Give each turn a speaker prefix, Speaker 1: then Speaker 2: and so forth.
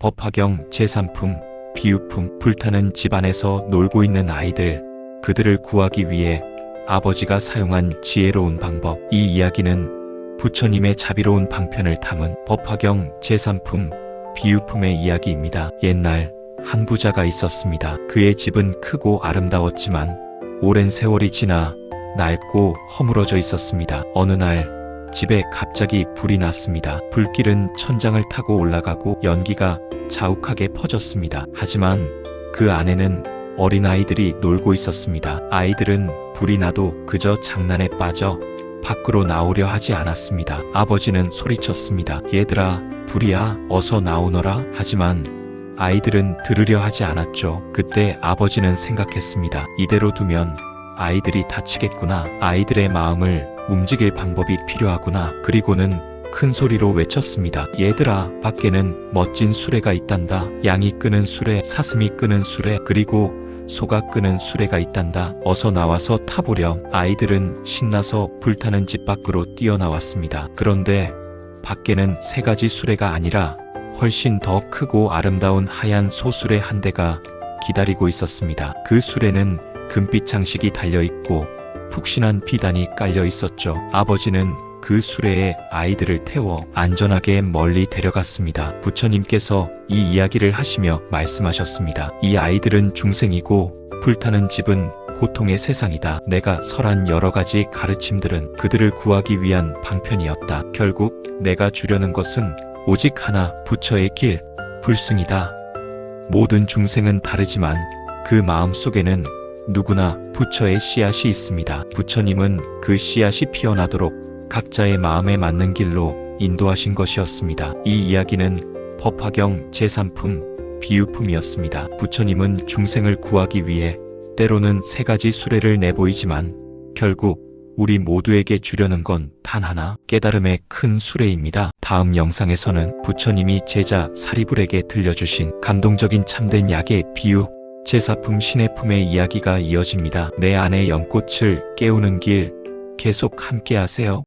Speaker 1: 법화경 제3품 비유품 불타는 집안에서 놀고 있는 아이들 그들을 구하기 위해 아버지가 사용한 지혜로운 방법 이 이야기는 부처님의 자비로운 방편을 담은 법화경 제3품 비유품의 이야기입니다. 옛날 한 부자가 있었습니다. 그의 집은 크고 아름다웠지만 오랜 세월이 지나 낡고 허물어져 있었습니다. 어느 날 집에 갑자기 불이 났습니다. 불길은 천장을 타고 올라가고 연기가 자욱하게 퍼졌습니다. 하지만 그 안에는 어린아이들이 놀고 있었습니다. 아이들은 불이 나도 그저 장난에 빠져 밖으로 나오려 하지 않았습니다. 아버지는 소리쳤습니다. 얘들아, 불이야, 어서 나오너라. 하지만 아이들은 들으려 하지 않았죠. 그때 아버지는 생각했습니다. 이대로 두면 아이들이 다치겠구나. 아이들의 마음을 움직일 방법이 필요하구나. 그리고는 큰 소리로 외쳤습니다. 얘들아, 밖에는 멋진 수레가 있단다. 양이 끄는 수레, 사슴이 끄는 수레, 그리고 소가 끄는 수레가 있단다. 어서 나와서 타보렴. 아이들은 신나서 불타는 집 밖으로 뛰어나왔습니다. 그런데 밖에는 세 가지 수레가 아니라 훨씬 더 크고 아름다운 하얀 소수레 한 대가 기다리고 있었습니다. 그 수레는 금빛 장식이 달려 있고 푹신한 비단이 깔려 있었죠. 아버지는 그 수레에 아이들을 태워 안전하게 멀리 데려갔습니다. 부처님께서 이 이야기를 하시며 말씀하셨습니다. 이 아이들은 중생이고 불타는 집은 고통의 세상이다. 내가 설한 여러 가지 가르침들은 그들을 구하기 위한 방편이었다. 결국 내가 주려는 것은 오직 하나 부처의 길, 불승이다. 모든 중생은 다르지만 그 마음 속에는 누구나 부처의 씨앗이 있습니다. 부처님은 그 씨앗이 피어나도록 각자의 마음에 맞는 길로 인도하신 것이었습니다. 이 이야기는 법화경 제3품 비유품이었습니다. 부처님은 중생을 구하기 위해 때로는 세 가지 수레를 내보이지만 결국 우리 모두에게 주려는 건 단 하나 깨달음의 큰 수레입니다. 다음 영상에서는 부처님이 제자 사리불에게 들려주신 감동적인 참된 약의 비유 제사품 신의 품의 이야기가 이어집니다. 내 안의 연꽃을 깨우는 길 계속 함께 하세요.